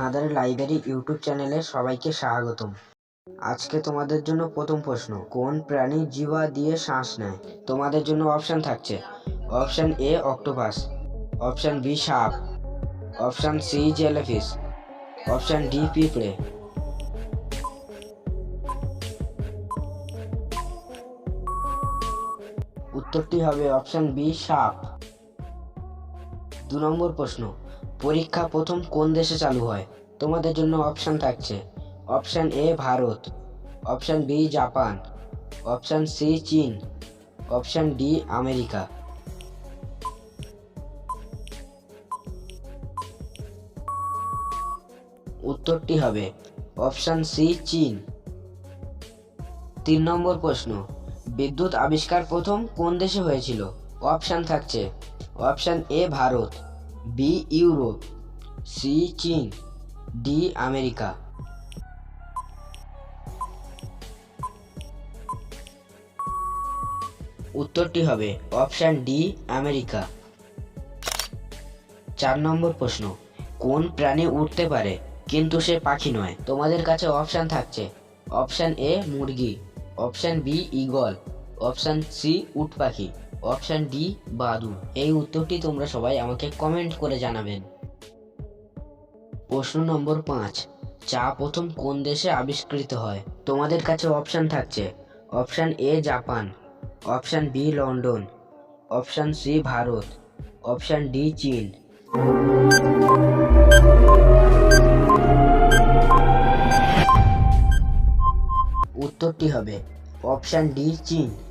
ধাঁধার library YouTube চ্যানেলে সবাইকে স্বাগতম। আজকে তোমাদের জন্য প্রথম প্রশ্ন, কোন প্রাণী জিহ্বা দিয়ে শ্বাস নেয়? তোমাদের জন্য অপশান থাকছে। Option A octopus option B সাপ option C jellyfish option D পিঁপড়ে উত্তরটি হবে অপশান বি সাপ দু নম্বর প্রশ্ন পরীক্ষা প্রথম কোন দেশে চালু হয়? তোমাদের জন্য অপশন থাকছে। Option A Bharat. Option B Japan. Option C চীন। Option D America. উত্তরটি হবে অপশন সি চীন। তিন নম্বর প্রশ্ন, বিদ্যুৎ আবিষ্কার প্রথম কোন দেশে হয়েছিল? অপশন থাকছে। Option A Bharat. B Europe C চীন ডি আমেরিকা। উত্তরটি হবে অপশান ডি আমেরিকা। চার নম্বর প্রশ্ন, কোন প্রাণী উঠতে পারে কিন্তু সে পাখি নয়? তোমাদের কাছে অপশান থাকছে। অপশান এ মুরগি, option B eagle, option C উট পাখি। অপশন ডি বাদুড় এই উত্তরটি তোমরা সবাই আমাকে কমেন্ট করে জানাবেন। প্রশ্ন নম্বর পাঁচ, চা প্রথম কোন দেশে আবিষ্কৃত হয়? তোমাদের কাছে অপশান থাকছে। Option A Japan option B London option C Bharat option D চীন উত্তরটি হবে অপশান ডি চীন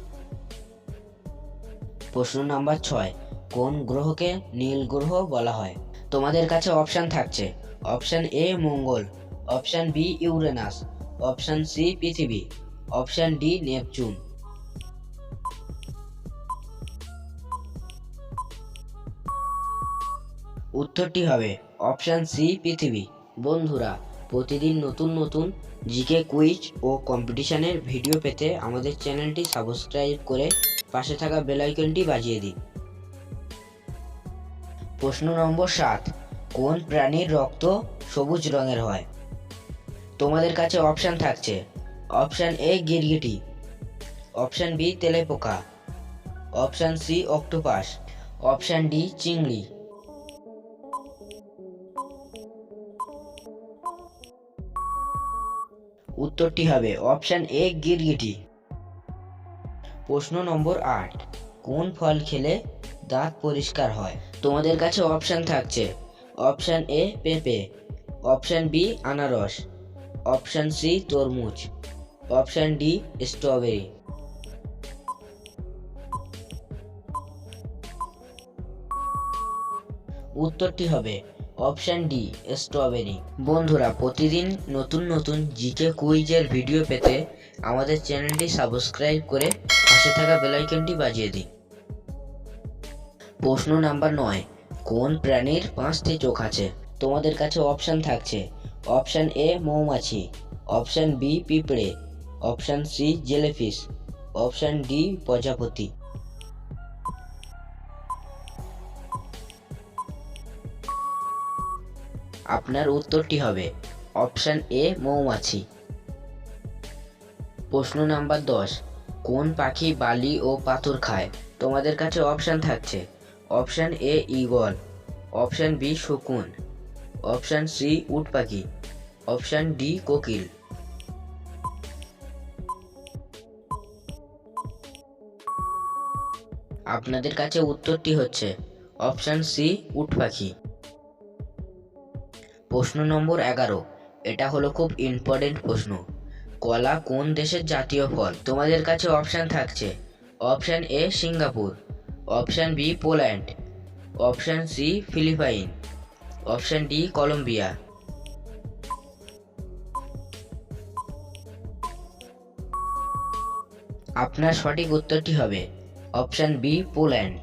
প্রশ্ন নাম্বার ছয়, কোন গ্রহকে নীল গ্রহ বলা হয়? তোমাদের কাছে অপশন থাকছে। Option A Mangal. Option B Uranus. Option C পৃথিবী। Option D Neptune. উত্তরটি হবে অপশন সি পৃথিবী। বন্ধুরা, প্রতিদিন নতুন নতুন জিকে কুইজ ও কম্পিটিশনের ভিডিও পেতে আমাদের চ্যানেলটি সাবস্ক্রাইব করে পাশে থাকা বেল আইকনটি বাজিয়ে দিন। প্রশ্ন নম্বর সাত, কোন প্রাণীর রক্ত সবুজ রঙের হয়? তোমাদের কাছে অপশান থাকছে। অপশান এ গিরগিটি। Option B তেলেপোকা। Option C octopus. Option D চিংড়ি। উত্তরটি হবে অপশান এ গিরগিটি। প্রশ্ন নম্বর আট, কোন ফল খেলে দাঁত পরিষ্কার হয়? তোমাদের কাছে অপশন থাকছে। অপশন এ পেঁপে। অপশন বি আনারস। অপশন সি তরমুজ। অপশন ডি স্ট্রবেরি উত্তরটি হবে অপশন ডি স্ট্রবেরি বন্ধুরা, প্রতিদিন নতুন নতুন জিকে কুইজের ভিডিও পেতে আমাদের চ্যানেলটি সাবস্ক্রাইব করে পাশে থাকা বেলাইকনটি বাজিয়ে দিন। প্রশ্ন নাম্বার নয়, কোন প্রাণীর পাঁচটি চোখ আছে? তোমাদের কাছে অপশান থাকছে। অপশান এ মৌমাছি। অপশান বি পিঁপড়ে। Option C jellyfish option D প্রজাপতি। আপনার উত্তরটি হবে অপশান এ মৌমাছি। প্রশ্ন নাম্বার দশ কোন পাখি বালি ও পাথর খায়? তোমাদের কাছে অপশান থাকছে। Option A eagle option B শকুন। অপশান সি উট পাখি। অপশান ডি কোকিল। আপনাদের কাছে উত্তরটি হচ্ছে অপশান সি উট পাখি। প্রশ্ন নম্বর এগারো। এটা হলো খুব ইম্পর্টেন্ট প্রশ্ন। কলা কোন দেশের জাতীয় ফল? তোমাদের কাছে অপশন থাকছে। Option A Singapore. Option B Poland. Option C Philippine. Option D Colombia. আপনার সঠিক উত্তরটি হবে অপশন বি পোল্যান্ড।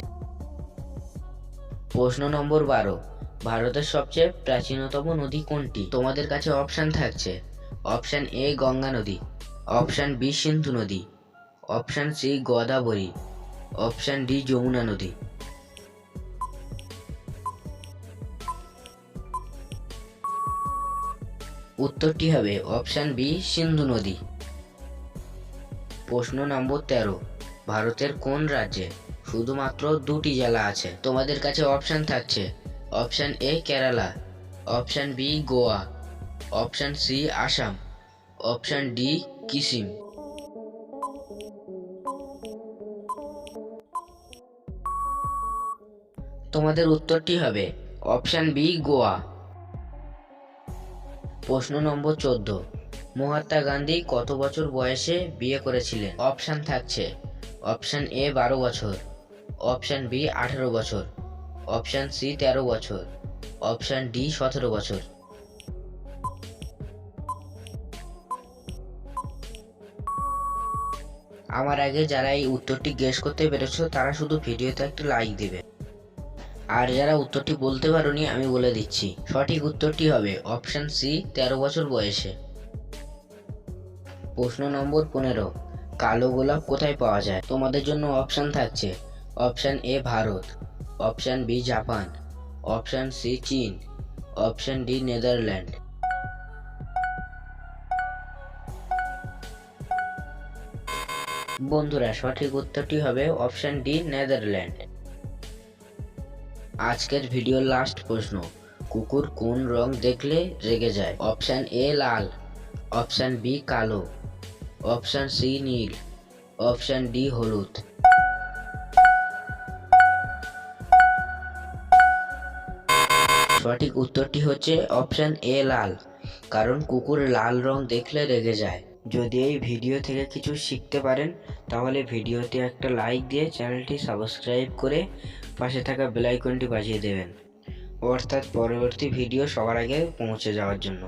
প্রশ্ন নম্বর বারো। ভারতের সবচেয়ে প্রাচীনতম নদী কোনটি? তোমাদের কাছে অপশন থাকছে অপশন এ গঙ্গা নদী, অপশান বি সিন্ধু নদী, option C Godavari, option D Yamuna নদী। উত্তরটি হবে অপশান বি সিন্ধু নদী। প্রশ্ন নম্বর তেরো, ভারতের কোন রাজ্যে শুধুমাত্র দুটি জেলা আছে? তোমাদের কাছে অপশান থাকছে, option A Kerala, option B Goa. Option C, Assam. Option D, কিসিম। তোমাদের উত্তরটি হবে অপশান বি, গোয়া। প্রশ্ন নম্বর চোদ্দ। মহাত্মা গান্ধী কত বছর বয়সে বিয়ে করেছিলেন? অপশান থাকছে। অপশান এ, বারো বছর। অপশান বি, আঠেরো বছর। অপশান সি, তেরো বছর। অপশান ডি, সতেরো বছর। আমার আগে যারা এই উত্তরটি গেস করতে পেরেছ, তারা শুধু ভিডিওতে একটা লাইক দেবে। আর যারা উত্তরটি বলতে পারোনি, আমি বলে দিচ্ছি। সঠিক উত্তরটি হবে অপশান সি তেরো বছর বয়সে। প্রশ্ন নম্বর পনেরো, কালো গোলাপ কোথায় পাওয়া যায়? তোমাদের জন্য অপশান থাকছে। Option A Bharat. Option B Japan. Option C চীন। Option D Netherland. বন্ধুরা, সঠিক উত্তরটি হবে অপশান ডি, নেদারল্যান্ড। আজকের ভিডিও লাস্ট প্রশ্ন, কুকুর কোন রং দেখলে রেগে যায়? অপশান এ লাল, অপশান বি কালো, অপশান সি নীল, অপশান ডি হলুদ। সঠিক উত্তরটি হচ্ছে অপশান এ লাল, কারণ কুকুর লাল রং দেখলে রেগে যায়। যদি এই ভিডিও থেকে কিছু শিখতে পারেন, তাহলে ভিডিওতে একটা লাইক দিয়ে চ্যানেলটি সাবস্ক্রাইব করে পাশে থাকা বেলাইকনটি বাজিয়ে দেবেন। অর্থাৎ পরবর্তী ভিডিও সবার আগে পৌঁছে যাওয়ার জন্য।